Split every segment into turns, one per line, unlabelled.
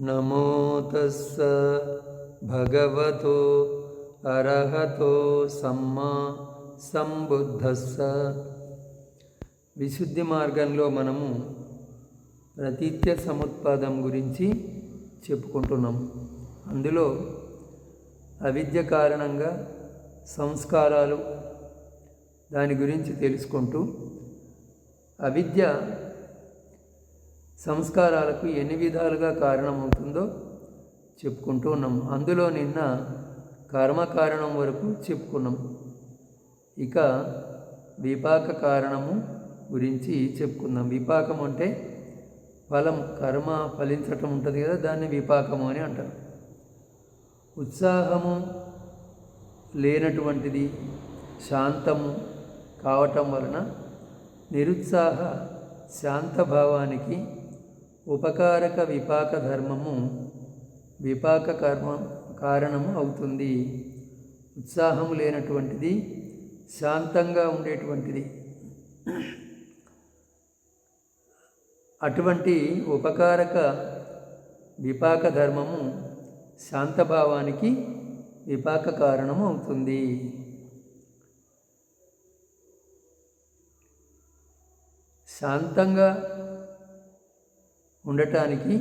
నమో తస్స భగవతో అర్హతో సమ్మా సంబుద్ధస్స. విశుద్ధి మార్గంలో మనము ప్రతీత్య సముత్పాదం గురించి చెప్పుకుంటున్నాం. అందులో అవిద్య కారణంగా సంస్కారాలు దాని గురించి తెలుసుకుంటూ అవిద్య సంస్కారాలకు ఎన్ని విధాలుగా కారణమవుతుందో చెప్పుకుంటూ ఉన్నాం. అందులో నిన్న కర్మ కారణం వరకు చెప్పుకున్నాం. ఇక విపాక కారణము గురించి చెప్పుకుందాం. విపాకం అంటే ఫలం కర్మ ఫలించటం ఉంటుంది కదా దాన్ని విపాకము అని అంటారు. ఉత్సాహము లేనటువంటిది శాంతము కావటం వలన నిరుత్సాహ శాంతభావానికి ఉపకారక విపాక ధర్మము విపాక కర్మ కారణము అవుతుంది. ఉత్సాహము లేనటువంటిది శాంతంగా ఉండేటువంటిది. అటువంటి ఉపకారక విపాక ధర్మము శాంతభావానికి విపాక కారణము అవుతుంది. శాంతంగా ఉండటానికి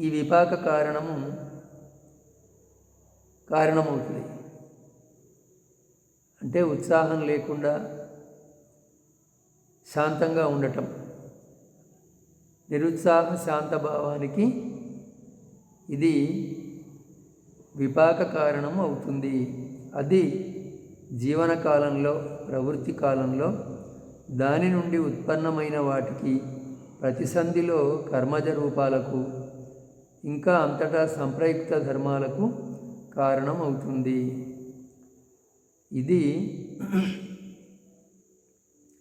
ఈ విపాక కారణము కారణమవుతుంది. అంటే ఉత్సాహం లేకుండా శాంతంగా ఉండటం. నిరుత్సాహ శాంత భావానికి ఇది విపాక కారణం అవుతుంది. అది జీవన కాలంలో ప్రవృత్తి కాలంలో దాని నుండి ఉత్పన్నమైన వాటికి ప్రతిసంధిలో కర్మజ రూపాలకు ఇంకా అంతటా సంప్రయుక్త ధర్మాలకు కారణం అవుతుంది ఇది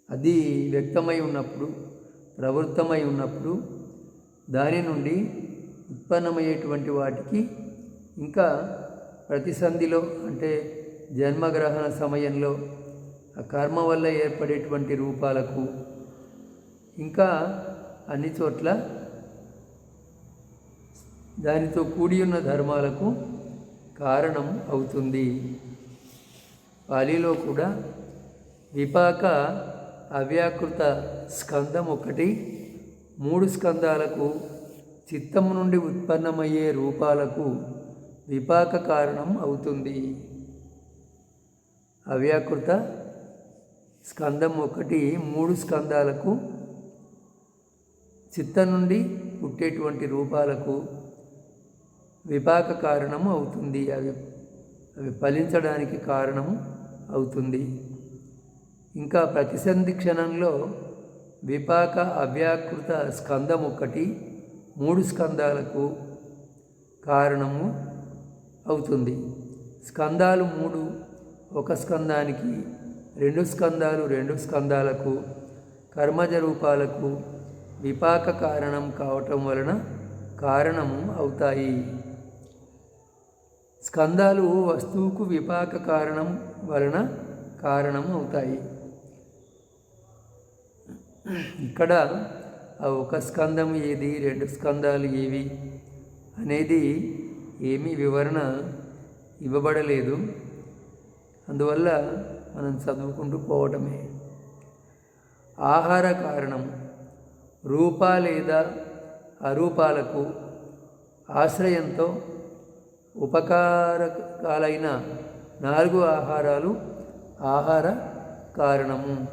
అది వ్యక్తమై ఉన్నప్పుడు ప్రవృత్తమై ఉన్నప్పుడు దాని నుండి ఉత్పన్నమయ్యేటువంటి వాటికి ఇంకా ప్రతిసంధిలో అంటే జన్మగ్రహణ సమయంలో ఆ కర్మ వల్ల ఏర్పడేటువంటి రూపాలకు ఇంకా అన్ని చోట్ల దానితో కూడి ఉన్న ధర్మాలకు కారణం అవుతుంది. పాలీలో కూడా విపాక అవ్యాకృత స్కందం ఒకటి మూడు స్కందాలకు చిత్తం నుండి ఉత్పన్నమయ్యే రూపాలకు విపాక కారణం అవుతుంది. అవ్యాకృత స్కందం ఒకటి మూడు స్కందాలకు చిత్తం నుండి పుట్టేటువంటి రూపాలకు విపాక కారణము అవుతుంది. అవి అవి ఫలించడానికి కారణము అవుతుంది. ఇంకా ప్రతిసంధి క్షణంలో విపాక అవ్యాకృత స్కందం ఒకటి మూడు స్కందాలకు కారణము అవుతుంది. స్కందాలు మూడు ఒక స్కందానికి రెండు స్కందాలు రెండు స్కందాలకు కర్మజ రూపాలకు విపాక కారణం కావటం వలన కారణము అవుతాయి. స్కందాలు వస్తువుకు విపాక కారణం వలన కారణం అవుతాయి. ఇక్కడ ఆ ఒక స్కందం ఏది రెండు స్కందాలు ఏవి అనేది ఏమీ వివరణ ఇవ్వబడలేదు. అందువల్ల మనం చదువుకుంటూ పోవటమే. ఆహార కారణం రూప లేదా అరూపాలకు ఆశ్రయంతో ఉపకారకాలైన నాలుగు ఆహారాలు ఆహార కారణము.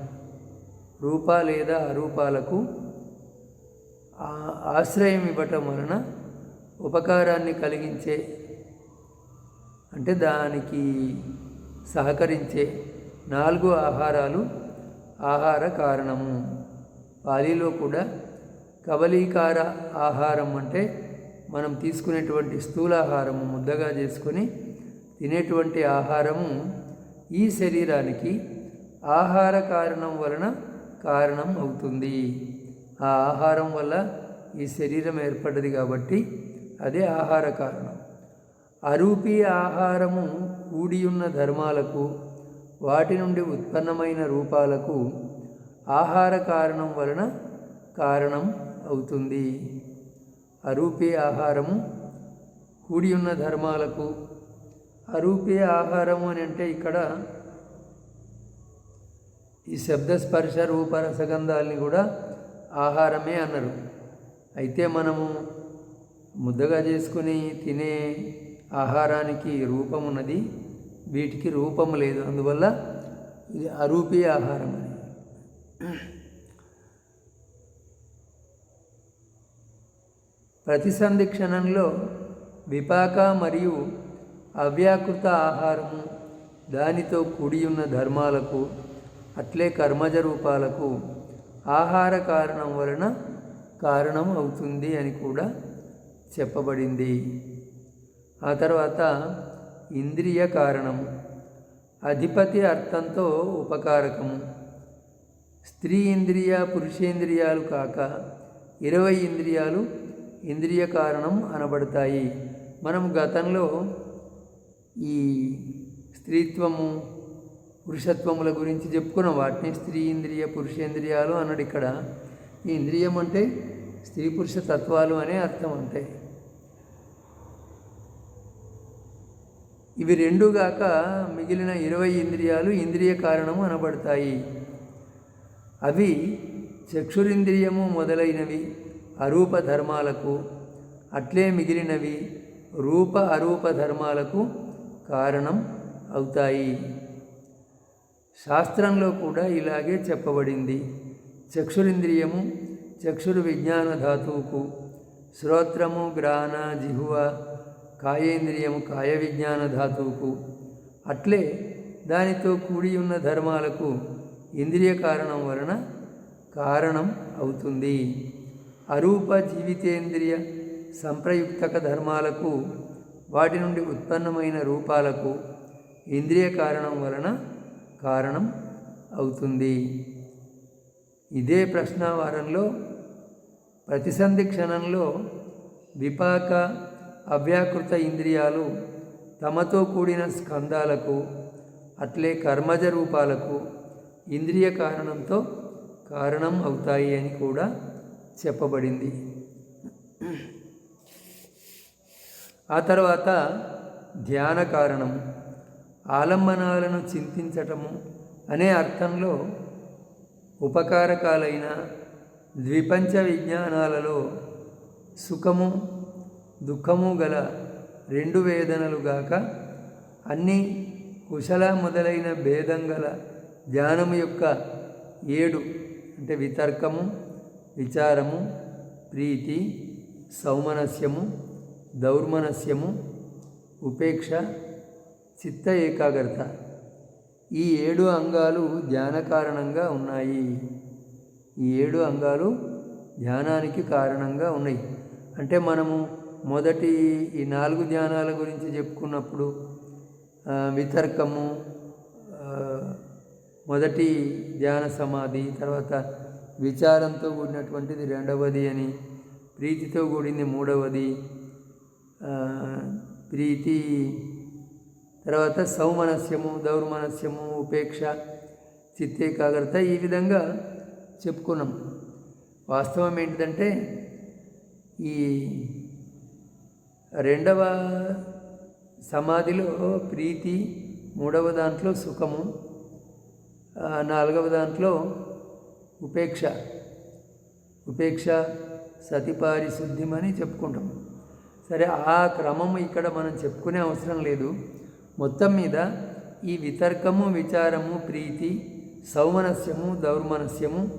రూప లేదా అరూపాలకు ఆశ్రయం ఇవ్వటం వలన ఉపకారాన్ని కలిగించే అంటే దానికి సహకరించే నాలుగు ఆహారాలు ఆహార కారణము. పాలీలో కూడా కబలీకార ఆహారం అంటే మనం తీసుకునేటువంటి స్థూలాహారము ముద్దగా చేసుకొని తినేటువంటి ఆహారము ఈ శరీరానికి ఆహార కారణం వలన కారణం అవుతుంది. ఆ ఆహారం వల్ల ఈ శరీరం ఏర్పడ్డది కాబట్టి అదే ఆహార కారణం. అరూపీ ఆహారము కూడియున్న ఉన్న ధర్మాలకు వాటి నుండి ఉత్పన్నమైన రూపాలకు ఆహార కారణం వలన కారణం అవుతుంది. అరూపే ఆహారము కూడి ఉన్న ధర్మాలకు. అరూపే ఆహారము అని అంటే ఇక్కడ ఈ శబ్ద స్పర్శ రూప రసగంధాలని కూడా ఆహారమే అన్నారు. అయితే మనము ముద్దగా చేసుకుని తినే ఆహారానికి రూపం ఉన్నది వీటికి రూపం లేదు. అందువల్ల ఇది అరూపీ ఆహారం అని. ప్రతిసంధి క్షణంలో విపాక మరియు అవ్యాకృత ఆహారము దానితో కూడి ఉన్న ధర్మాలకు అట్లే కర్మజ రూపాలకు ఆహార కారణం వలన కారణం అవుతుంది అని కూడా చెప్పబడింది. ఆ తర్వాత ఇంద్రియ కారణము అధిపతి అర్థంతో ఉపకారకము. స్త్రీ ఇంద్రియ పురుషేంద్రియాలు కాక ఇరవై ఇంద్రియాలు ఇంద్రియ కారణం అనబడతాయి. మనం గతంలో ఈ స్త్రీత్వము పురుషత్వముల గురించి చెప్పుకున్నాం వాటిని స్త్రీ ఇంద్రియ పురుషేంద్రియాలు అన్నాడు ఇక్కడ. ఈ ఇంద్రియం అంటే స్త్రీ పురుష తత్వాలు అనే అర్థం అంటాయి ఇవి రెండు గాక మిగిలిన ఇరవై ఇంద్రియాలు ఇంద్రియ కారణము అనబడతాయి. అవి చక్షురింద్రియము మొదలైనవి అరూప ధర్మాలకు అట్లే మిగిలినవి రూప అరూప ధర్మాలకు కారణం అవుతాయి. శాస్త్రంలో కూడా ఇలాగే చెప్పబడింది. చక్షురింద్రియము చక్షురు విజ్ఞాన ధాతువుకు శ్రోత్రము గ్రాణ జిహువ కాయేంద్రియము కాయ విజ్ఞాన ధాతువుకు. అట్లే దానితో కూడి ఉన్న ధర్మాలకు ఇంద్రియ కారణం వలన కారణం అవుతుంది. అరూప జీవితేంద్రియ సంప్రయుక్తక ధర్మాలకు వాటి నుండి ఉత్పన్నమైన రూపాలకు ఇంద్రియ కారణం వలన కారణం అవుతుంది. ఇదే ప్రశ్నావారంలో ప్రతిసంధి క్షణంలో విపాక అవ్యాకృత ఇంద్రియాలు తమతో కూడిన స్కందాలకు అట్లే కర్మజ రూపాలకు ఇంద్రియ కారణంతో కారణం అవుతాయి అని కూడా చెప్పబడింది. ఆ తర్వాత ధ్యాన కారణం ఆలంబనాలను చింతించటము అనే అర్థంలో ఉపకారకాలైన ద్విపంచ విజ్ఞానాలలో సుఖము దుఃఖము గల రెండు వేదనలుగాక అన్ని కుశల మొదలైన భేదం గల జ్ఞానము యొక్క ఏడు అంటే వితర్కము విచారము ప్రీతి సౌమనస్యము దౌర్మనస్యము ఉపేక్ష చిత్త ఏకాగ్రత. ఈ ఏడు అంగాలు ధ్యాన కారణంగా ఉన్నాయి. ఈ ఏడు అంగాలు ధ్యానానికి కారణంగా ఉన్నాయి. అంటే మనము మొదటి ఈ నాలుగు ధ్యానాల గురించి చెప్పుకున్నప్పుడు వితర్కము మొదటి ధ్యాన సమాధి తర్వాత విచారంతో కూడినటువంటిది రెండవది అని ప్రీతితో కూడింది మూడవది ప్రీతి తర్వాత సౌమనస్యము దౌర్మనస్యము ఉపేక్ష చిత్తేకాగ్రత ఈ విధంగా చెప్పుకున్నాం. వాస్తవం ఏంటిదంటే ఈ రెండవ సమాధిలో ప్రీతి మూడవ దాంట్లో సుఖము నాలుగవ దాంట్లో ఉపేక్ష. ఉపేక్ష సతిపారిశుద్ధ్యమని చెప్పుకుంటాం. సరే ఆ క్రమం ఇక్కడ మనం చెప్పుకునే అవసరం లేదు. మొత్తం మీద ఈ వితర్కము విచారము ప్రీతి సౌమనస్యము దౌర్మనస్యము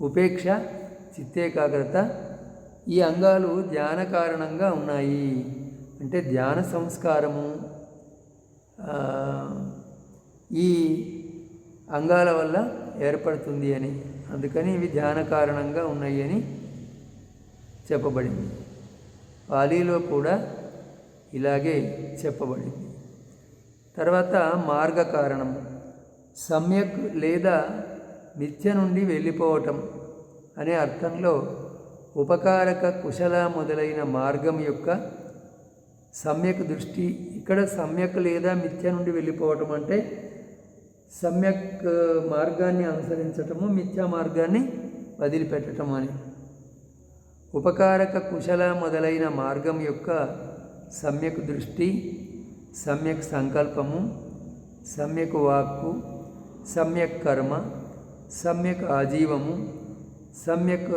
ఉపేక్ష చిత్తేకాగ్రత ఈ అంగాలు ధ్యాన కారణంగా ఉన్నాయి. అంటే ధ్యాన సంస్కారము ఈ అంగాల వల్ల ఏర్పడుతుంది అని. అందుకని ఇవి ధ్యాన కారణంగా ఉన్నాయి అని చెప్పబడింది. పాలీలో కూడా ఇలాగే చెప్పబడింది. తర్వాత మార్గ కారణం. సమ్యక్ లేదా మిథ్య నుండి వెళ్ళిపోవటం అనే అర్థంలో ఉపకారక కుశల మొదలైన మార్గం యొక్క సమ్యక్ దృష్టి ఇక్కడ సమ్యక్ లేదా మిథ్య నుండి వెళ్ళిపోవటం అంటే సమ్యక్ మార్గాన్ని అనుసరించటము మిథ్యా మార్గాన్ని వదిలిపెట్టటం అని. ఉపకారక కుశల మొదలైన మార్గం యొక్క సమ్యక్ దృష్టి సమ్యక్ సంకల్పము సమ్యక్ వాక్కు సమ్యక్ కర్మ సమ్యక్ ఆజీవము సమ్యక్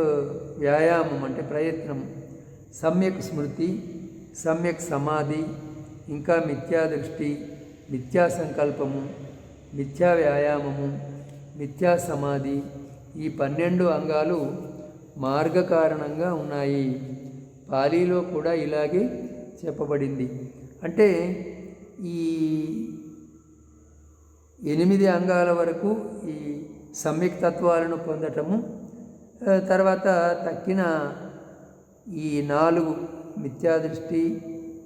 వ్యాయామం అంటే ప్రయత్నం సమ్యక్ స్మృతి సమ్యక్ సమాధి ఇంకా మిథ్యా దృష్టి మిథ్యా సంకల్పము మిథ్యా వ్యాయామము మిథ్యా సమాధి ఈ పన్నెండు అంగాలు మార్గకారణంగా ఉన్నాయి. పాలీలో కూడా ఇలాగే చెప్పబడింది. అంటే ఈ ఎనిమిది అంగాల వరకు ఈ సమ్యక్ తత్వాలను పొందటము తర్వాత తక్కిన ఈ నాలుగు మిథ్యాదృష్టి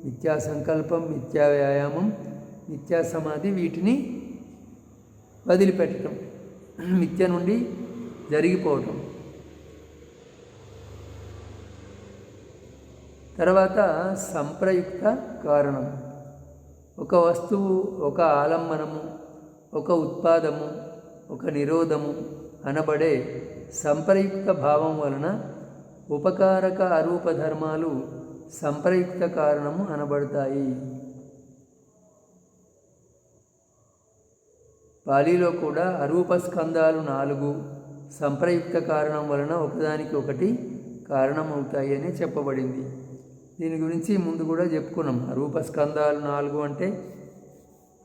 మిథ్యా సంకల్పం మిథ్యా వ్యాయామం మిథ్యా సమాధి వీటిని వదిలిపెట్టడం మిథ్య నుండి జరిగిపోవటం. తర్వాత సంప్రయుక్త కారణం. ఒక వస్తువు ఒక ఆలంబనము ఒక ఉత్పాదము ఒక నిరోధము అనబడే సంప్రయుక్త భావం వలన ఉపకారక అరూప ధర్మాలు సంప్రయుక్త కారణము అనబడతాయి. పాలీలో కూడా అరూప స్కందాలు నాలుగు సంప్రయుక్త కారణం వలన ఒకదానికి ఒకటి కారణమవుతాయి అని చెప్పబడింది. దీని గురించి ముందు కూడా చెప్పుకున్నాం. అరూప స్కందాలు నాలుగు అంటే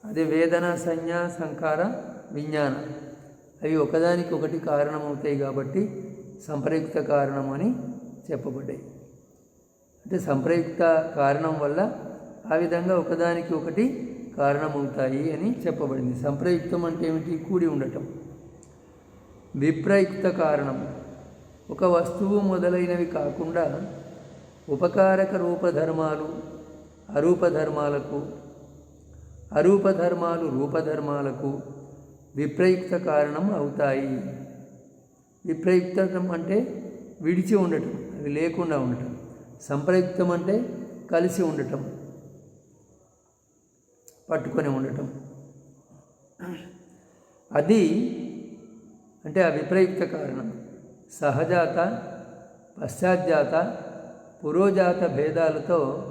అది వేదన సంజ్ఞ సంకార విజ్ఞానం. అవి ఒకదానికి ఒకటి కారణం అవుతాయి కాబట్టి సంప్రయుక్త కారణం అని చెప్పబడ్డాయి. అంటే సంప్రయుక్త కారణం వల్ల ఆ విధంగా ఒకదానికి ఒకటి కారణమవుతాయి అని చెప్పబడింది. సంప్రయుక్తం అంటే ఏమిటి? కూడి ఉండటం. విప్రయుక్త కారణం. ఒక వస్తువు మొదలైనవి కాకుండా ఉపకారక రూపధర్మాలు అరూపధర్మాలకు అరూపధర్మాలు రూపధర్మాలకు విప్రయుక్త కారణం అవుతాయి. విప్రయుక్తం అంటే విడిచి ఉండటం అవి లేకుండా ఉండటం. సంప్రయుక్తం అంటే కలిసి ఉండటం పట్టుకొని ఉండటం. అది అంటే ఆ విప్రయుక్త కారణం. సహజాత పశ్చాత్జాత పురోజాత భేదాలతో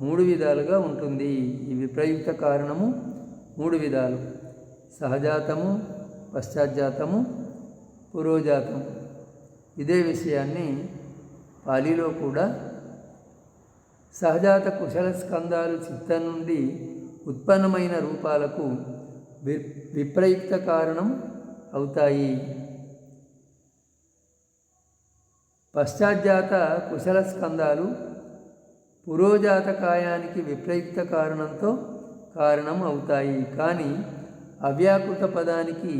మూడు విధాలుగా ఉంటుంది. ఈ విప్రయుక్త కారణము మూడు విధాలు. సహజాతము పశ్చాత్జాతము పురోజాతము. ఇదే విషయాన్ని పాలీలో కూడా సహజాత కుశల స్కందాలు చిత్తం నుండి ఉత్పన్నమైన రూపాలకు వి విప్రయుక్త కారణం అవుతాయి. పశ్చాత్జాత కుశల స్కందాలు పురోజాత కాయానికి విప్రయుక్త కారణంతో కారణం అవుతాయి. కానీ అవ్యాకృత పదానికి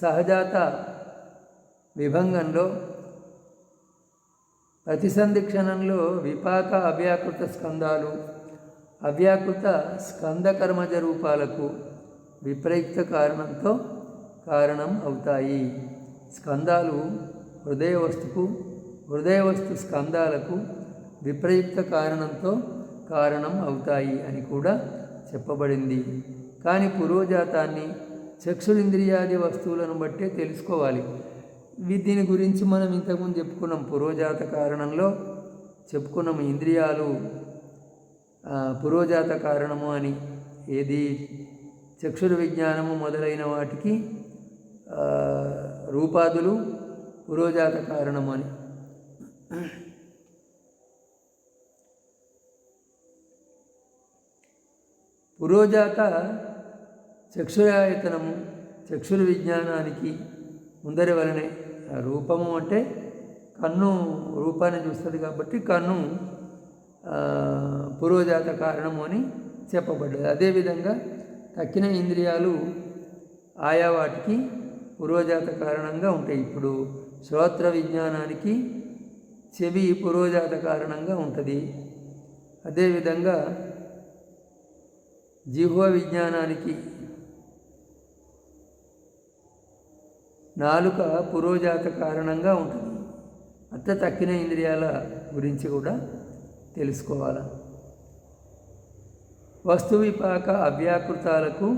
సహజాత విభంగంలో ప్రతిసంధి క్షణంలో విపాక అవ్యాకృత స్కందాలు అవ్యాకృత స్కందకర్మజ రూపాలకు విపరీత కారణంతో కారణం అవుతాయి. స్కందాలు హృదయ వస్తుకు హృదయ వస్తు స్కందాలకు విపరీత కారణంతో కారణం అవుతాయి అని కూడా చెప్పబడింది. కానీ పురోజాతాన్ని చక్షురింద్రియాది వస్తువులను బట్టే తెలుసుకోవాలి. దీని గురించి మనం ఇంతకుముందు చెప్పుకున్నాం. పురోజాత కారణంలో చెప్పుకున్నాం ఇంద్రియాలు పూర్వజాత పురోజాత కారణము అని. ఏది? చక్షుర విజ్ఞానము మొదలైన వాటికి రూపాదులు పురోజాత కారణము అని. పురోజాత చక్షురాయతనము చక్షుర విజ్ఞానానికి ముందరి వలనే రూపము అంటే కన్ను రూపాన్ని చూస్తుంది కాబట్టి కన్ను పూర్వజాత పురోజాత కారణము అని చెప్పబడ్డది. అదేవిధంగా తక్కిన ఇంద్రియాలు ఆయా వాటికి పురోజాత కారణంగా ఉంటాయి. ఇప్పుడు శ్రోత్ర విజ్ఞానానికి చెవి పురోజాత కారణంగా ఉంటుంది. అదేవిధంగా జిహ్వ విజ్ఞానానికి నాలుక పురోజాత కారణంగా ఉంటుంది. అత్త తక్కిన ఇంద్రియాల గురించి కూడా తెలుసుకోవాలి. వస్తు విపాక అవ్యాకృతాలకు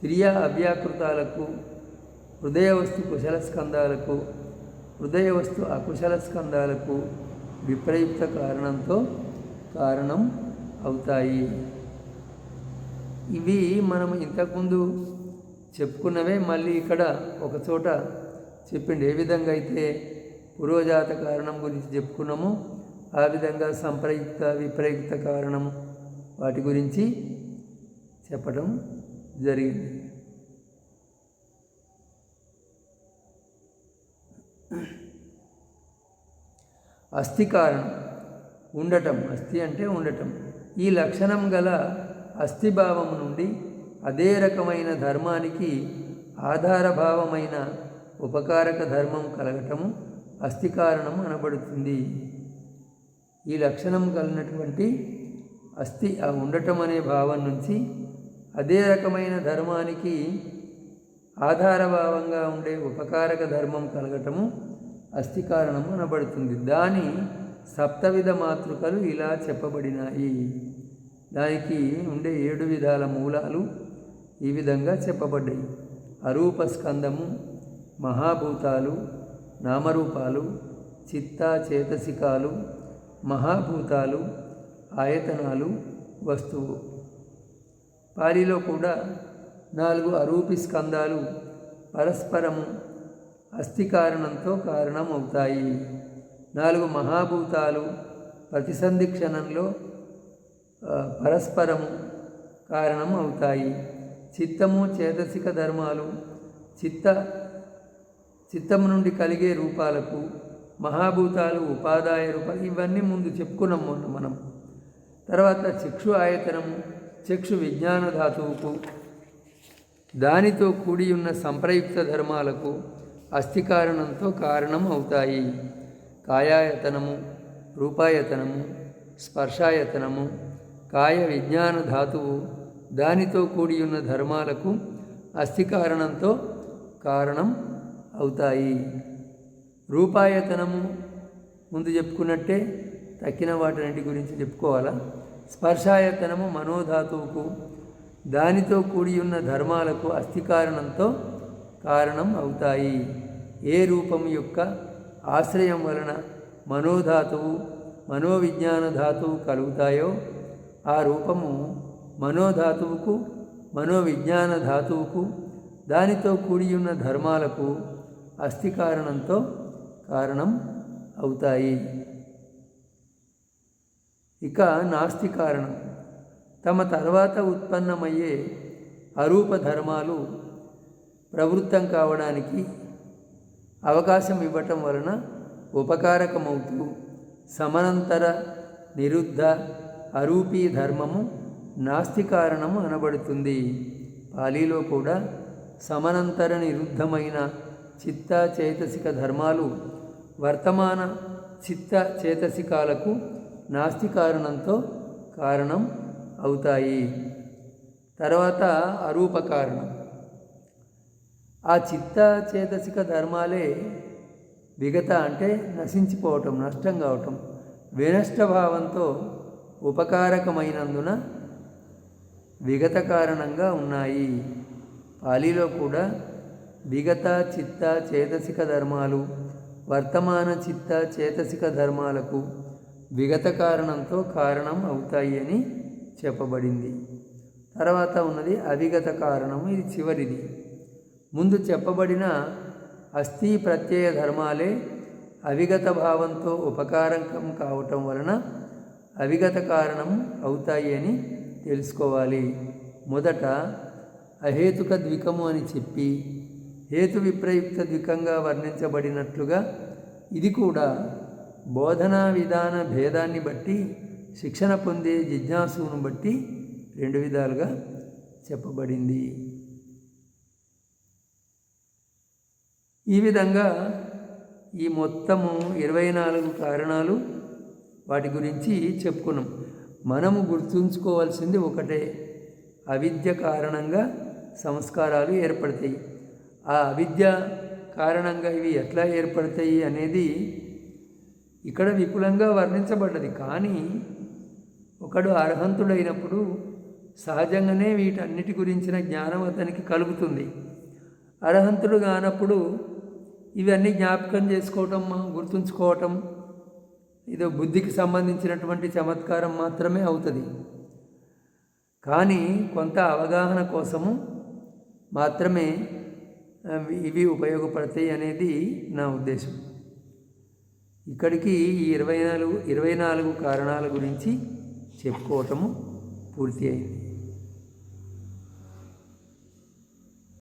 క్రియా అవ్యాకృతాలకు హృదయ వస్తు కుశల స్కందాలకు హృదయ వస్తు అకుశల స్కందాలకు విప్రయుక్త కారణంతో కారణం అవుతాయి. ఇవి మనం ఇంతకుముందు చెప్పుకున్నవే మళ్ళీ ఇక్కడ ఒక చోట చెప్పిండు. ఏ విధంగా అయితే పూర్వజాత కారణం గురించి చెప్పుకున్నామో ఆ విధంగా సంప్రయుక్త విప్రయుక్త కారణం వాటి గురించి చెప్పడం జరిగింది. అస్థి కారణం ఉండటం. అస్థి అంటే ఉండటం. ఈ లక్షణం గల అస్థిభావం నుండి అదే రకమైన ధర్మానికి ఆధారభావమైన ఉపకారక ధర్మం కలగటము అస్థికారణం అనబడుతుంది. ఈ లక్షణం కలిగినటువంటి అస్థి ఉండటం అనే భావం నుంచి అదే రకమైన ధర్మానికి ఆధారభావంగా ఉండే ఉపకారక ధర్మం కలగటము అస్థికారణం అనబడుతుంది. దాని సప్తవిధ మాతృకలు ఇలా చెప్పబడినాయి. దానికి ఉండే ఏడు విధాల మూలాలు ఈ విధంగా చెప్పబడ్డాయి. అరూప స్కందము మహాభూతాలు నామరూపాలు చిత్త చేతసికాలు మహాభూతాలు ఆయతనాలు వస్తువు. పాలిలో కూడా నాలుగు అరూపి స్కందాలు పరస్పరము అస్థి కారణంతో కారణం అవుతాయి నాలుగు మహాభూతాలు ప్రతిసంధి క్షణంలో పరస్పరము కారణం అవుతాయి చిత్తము చేతసిక ధర్మాలు చిత్త చిత్తము నుండి కలిగే రూపాలకు మహాభూతాలు ఉపాదాయ రూపాలు ఇవన్నీ ముందు చెప్పుకున్నాం మొన్న మనం. తర్వాత చక్షు ఆయతనము చక్షు విజ్ఞాన ధాతువుకు దానితో కూడి ఉన్న సంప్రయుక్త ధర్మాలకు అస్థి కారణంతో కారణం అవుతాయి కాయాయతనము రూపాయతనము స్పర్శాయతనము కాయ విజ్ఞాన ధాతువు దానితో కూడి ఉన్న ధర్మాలకు అస్థి కారణంతో కారణం అవుతాయి. రూపాయతనము ముందు చెప్పుకున్నట్టే తక్కిన వాటిని గురించి చెప్పుకోవాలా? స్పర్శాయతనము మనోధాతువుకు దానితో కూడి ఉన్న ధర్మాలకు అస్థి కారణంతో కారణం అవుతాయి. ఏ రూపం యొక్క ఆశ్రయం వలన మనోధాతువు మనోవిజ్ఞాన ధాతువు కలుగుతాయో ఆ రూపము మనోధాతువుకు మనోవిజ్ఞాన ధాతువుకు దానితో కూడి ఉన్న ధర్మాలకు అస్థి కారణంతో కారణం అవుతాయి. ఇక నాస్తి కారణం తమ తర్వాత ఉత్పన్నమయ్యే అరూప ధర్మాలు ప్రవృత్తం కావడానికి అవకాశం ఇవ్వటం వలన ఉపకారకమవుతూ సమనంతర నిరుద్ధ అరూపీ ధర్మము నాస్తి కారణము అనబడుతుంది. పాలీలో కూడా సమనంతర నిరుద్ధమైన చిత్త చైతసిక ధర్మాలు వర్తమాన చిత్త చేతసికాలకు నాస్తి కారణంతో కారణం అవుతాయి. తర్వాత అరూప కారణం. ఆ చిత్త చేతసిక ధర్మాలే విగత అంటే నశించిపోవటం నష్టం కావటం వినష్ట భావంతో ఉపకారకమైనందున విగత కారణంగా ఉన్నాయి. పాలీలో కూడా విగత చిత్త చేతసిక ధర్మాలు వర్తమాన చిత్త చేతసిక ధర్మాలకు విగత కారణంతో కారణం అవుతాయి అని చెప్పబడింది. తర్వాత ఉన్నది అవిగత కారణము ఇది చివరిది. ముందు చెప్పబడిన అస్థి ప్రత్యయ ధర్మాలే అవిగత భావంతో ఉపకారకం కావటం వలన అవిగత కారణం అవుతాయి అని తెలుసుకోవాలి. మొదట అహేతుక ద్వికము అని చెప్పి హేతు విప్రయుక్త ద్వికంగా వర్ణించబడినట్లుగా ఇది కూడా బోధనా విధాన భేదాన్ని బట్టి శిక్షణ పొందే జిజ్ఞాసును బట్టి రెండు విధాలుగా చెప్పబడింది. ఈ విధంగా ఈ మొత్తము ఇరవై నాలుగు కారణాలు వాటి గురించి చెప్పుకున్నాం. మనము గుర్తుంచుకోవాల్సింది ఒకటే. అవిద్య కారణంగా సంస్కారాలు ఏర్పడతాయి. ఆ అవిద్య కారణంగా ఇవి ఎట్లా ఏర్పడతాయి అనేది ఇక్కడ విపులంగా వర్ణించబడ్డది. కానీ ఒకడు అర్హంతుడైనప్పుడు సహజంగానే వీటన్నిటి గురించిన జ్ఞానం అతనికి కలుగుతుంది. అర్హంతుడు కానప్పుడు ఇవన్నీ జ్ఞాపకం చేసుకోవటం గుర్తుంచుకోవటం ఇదో బుద్ధికి సంబంధించినటువంటి చమత్కారం మాత్రమే అవుతుంది. కానీ కొంత అవగాహన కోసము మాత్రమే ఇవి ఉపయోగపడతాయి అనేది నా ఉద్దేశం. ఇక్కడికి ఈ ఇరవై నాలుగు ఇరవై నాలుగు కారణాల గురించి చెప్పుకోవటము పూర్తి అయింది.